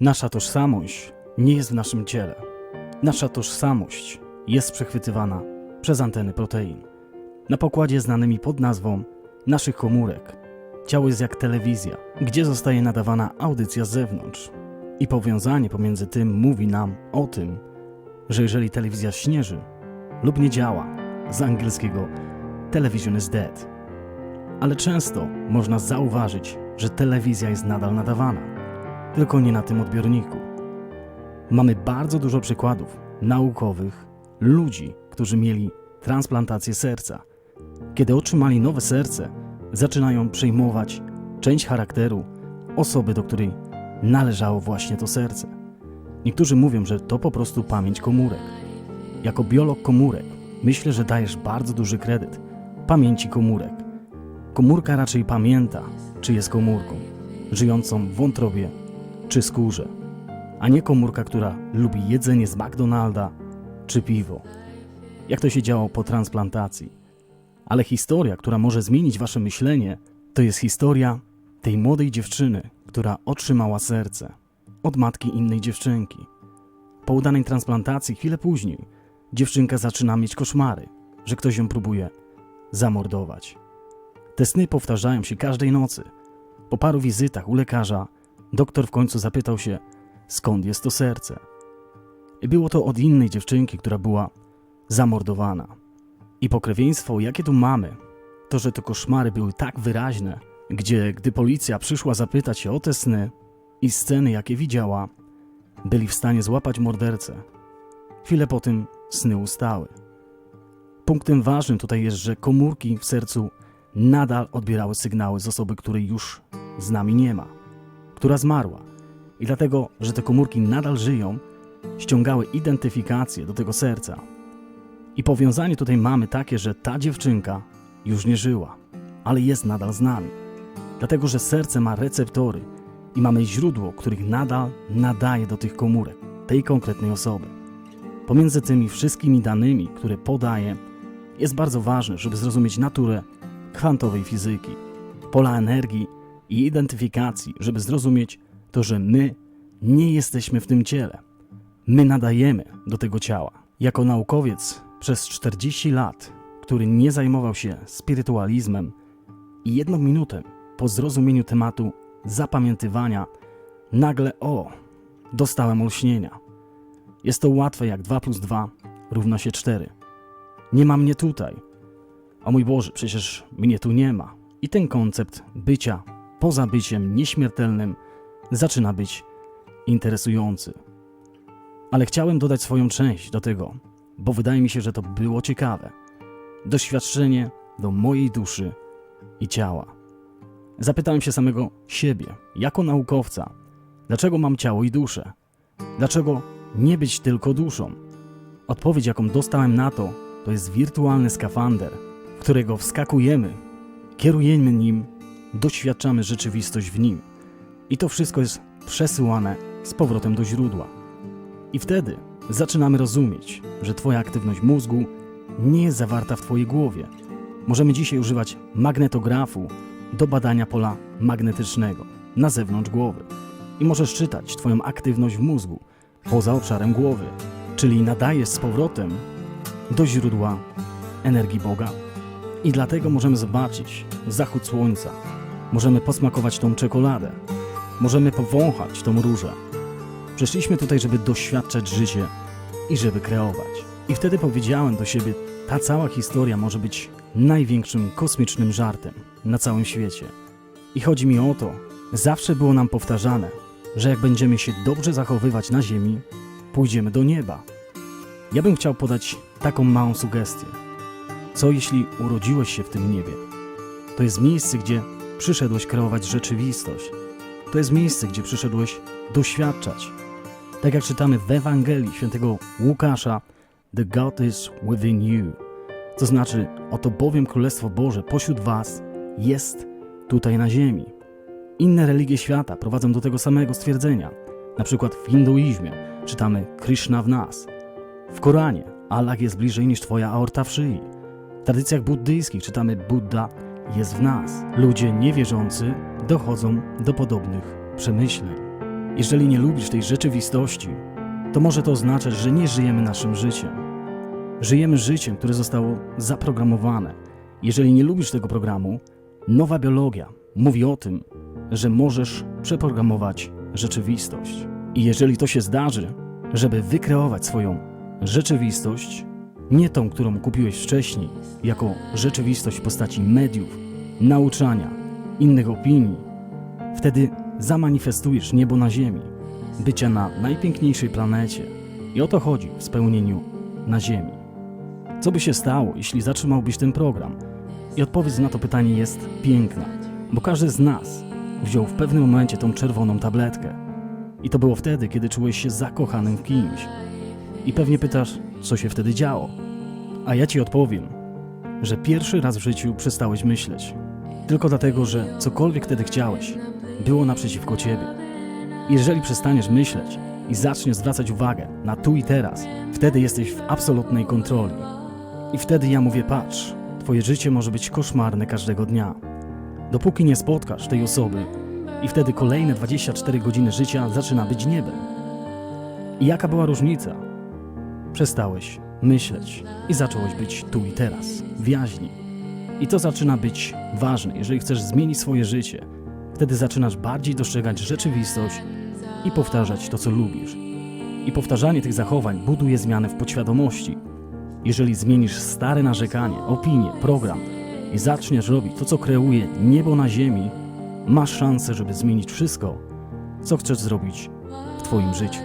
Nasza tożsamość nie jest w naszym ciele. Nasza tożsamość jest przechwytywana przez anteny protein. Na pokładzie znanymi pod nazwą naszych komórek. Ciało jest jak telewizja, gdzie zostaje nadawana audycja z zewnątrz. I powiązanie pomiędzy tym mówi nam o tym, że jeżeli telewizja śnieży lub nie działa, z angielskiego television is dead. Ale często można zauważyć, że telewizja jest nadal nadawana, tylko nie na tym odbiorniku. Mamy bardzo dużo przykładów naukowych ludzi, którzy mieli transplantację serca. Kiedy otrzymali nowe serce, zaczynają przejmować część charakteru osoby, do której należało właśnie to serce. Niektórzy mówią, że to po prostu pamięć komórek. Jako biolog komórek myślę, że dajesz bardzo duży kredyt pamięci komórek. Komórka raczej pamięta, czy jest komórką, żyjącą w wątrobie czy skórze, a nie komórka, która lubi jedzenie z McDonalda czy piwo. Jak to się działo po transplantacji. Ale historia, która może zmienić wasze myślenie, to jest historia tej młodej dziewczyny, która otrzymała serce od matki innej dziewczynki. Po udanej transplantacji, chwilę później, dziewczynka zaczyna mieć koszmary, że ktoś ją próbuje zamordować. Te sny powtarzają się każdej nocy. Po paru wizytach u lekarza, doktor w końcu zapytał się, skąd jest to serce. I było to od innej dziewczynki, która była zamordowana. I pokrewieństwo, jakie tu mamy, to, że te koszmary były tak wyraźne, gdzie, gdy policja przyszła zapytać się o te sny i sceny, jakie widziała, byli w stanie złapać mordercę. Chwilę po tym sny ustały. Punktem ważnym tutaj jest, że komórki w sercu nadal odbierały sygnały z osoby, której już z nami nie ma, która zmarła. I dlatego, że te komórki nadal żyją, ściągały identyfikację do tego serca. I powiązanie tutaj mamy takie, że ta dziewczynka już nie żyła, ale jest nadal z nami. Dlatego, że serce ma receptory i mamy źródło, których nadal nadaje do tych komórek, tej konkretnej osoby. Pomiędzy tymi wszystkimi danymi, które podaje, jest bardzo ważne, żeby zrozumieć naturę kwantowej fizyki, pola energii i identyfikacji, żeby zrozumieć to, że my nie jesteśmy w tym ciele. My nadajemy do tego ciała. Jako naukowiec przez 40 lat, który nie zajmował się spirytualizmem i jedną minutę po zrozumieniu tematu zapamiętywania, nagle o, dostałem olśnienia. Jest to łatwe jak 2 plus 2 równa się 4. Nie ma mnie tutaj. O mój Boże, przecież mnie tu nie ma. I ten koncept bycia poza byciem nieśmiertelnym zaczyna być interesujący. Ale chciałem dodać swoją część do tego, bo wydaje mi się, że to było ciekawe. Doświadczenie do mojej duszy i ciała. Zapytałem się samego siebie, jako naukowca, dlaczego mam ciało i duszę? Dlaczego nie być tylko duszą? Odpowiedź, jaką dostałem na to, to jest wirtualny skafander, w którego wskakujemy, kierujemy nim, doświadczamy rzeczywistość w nim. I to wszystko jest przesyłane z powrotem do źródła. I wtedy zaczynamy rozumieć, że Twoja aktywność mózgu nie jest zawarta w Twojej głowie. Możemy dzisiaj używać magnetografu do badania pola magnetycznego na zewnątrz głowy. I możesz czytać Twoją aktywność w mózgu poza obszarem głowy, czyli nadajesz z powrotem do źródła energii Boga. I dlatego możemy zobaczyć zachód słońca, możemy posmakować tą czekoladę, możemy powąchać tą różę. Przyszliśmy tutaj, żeby doświadczać życie i żeby kreować. I wtedy powiedziałem do siebie, ta cała historia może być największym kosmicznym żartem na całym świecie. I chodzi mi o to, zawsze było nam powtarzane, że jak będziemy się dobrze zachowywać na Ziemi, pójdziemy do nieba. Ja bym chciał podać taką małą sugestię. Co jeśli urodziłeś się w tym niebie? To jest miejsce, gdzie przyszedłeś kreować rzeczywistość. To jest miejsce, gdzie przyszedłeś doświadczać. Tak jak czytamy w Ewangelii świętego Łukasza, The God is within you. To znaczy, oto bowiem Królestwo Boże pośród was jest tutaj na ziemi. Inne religie świata prowadzą do tego samego stwierdzenia. Na przykład w hinduizmie czytamy Krishna w nas. W Koranie Allah jest bliżej niż twoja aorta w szyi. W tradycjach buddyjskich czytamy Buddha jest w nas. Ludzie niewierzący dochodzą do podobnych przemyśleń. Jeżeli nie lubisz tej rzeczywistości, to może to oznaczać, że nie żyjemy naszym życiem. Żyjemy życiem, które zostało zaprogramowane. Jeżeli nie lubisz tego programu, nowa biologia mówi o tym, że możesz przeprogramować rzeczywistość. I jeżeli to się zdarzy, żeby wykreować swoją rzeczywistość, nie tą, którą kupiłeś wcześniej, jako rzeczywistość w postaci mediów, nauczania, innych opinii, wtedy zamanifestujesz niebo na ziemi, bycia na najpiękniejszej planecie. I o to chodzi w spełnieniu na ziemi. Co by się stało, jeśli zatrzymałbyś ten program? I odpowiedź na to pytanie jest piękna, bo każdy z nas wziął w pewnym momencie tą czerwoną tabletkę. I to było wtedy, kiedy czułeś się zakochanym w kimś. I pewnie pytasz, co się wtedy działo. A ja ci odpowiem, że pierwszy raz w życiu przestałeś myśleć. Tylko dlatego, że cokolwiek wtedy chciałeś, było naprzeciwko ciebie. Jeżeli przestaniesz myśleć i zaczniesz zwracać uwagę na tu i teraz, wtedy jesteś w absolutnej kontroli. I wtedy ja mówię: patrz, twoje życie może być koszmarne każdego dnia. Dopóki nie spotkasz tej osoby, i wtedy kolejne 24 godziny życia zaczyna być niebem. I jaka była różnica? Przestałeś myśleć i zacząłeś być tu i teraz, w jaźni. I to zaczyna być ważne, jeżeli chcesz zmienić swoje życie. Wtedy zaczynasz bardziej dostrzegać rzeczywistość i powtarzać to, co lubisz. I powtarzanie tych zachowań buduje zmianę w podświadomości. Jeżeli zmienisz stare narzekanie, opinie, program i zaczniesz robić to, co kreuje niebo na ziemi, masz szansę, żeby zmienić wszystko, co chcesz zrobić w Twoim życiu.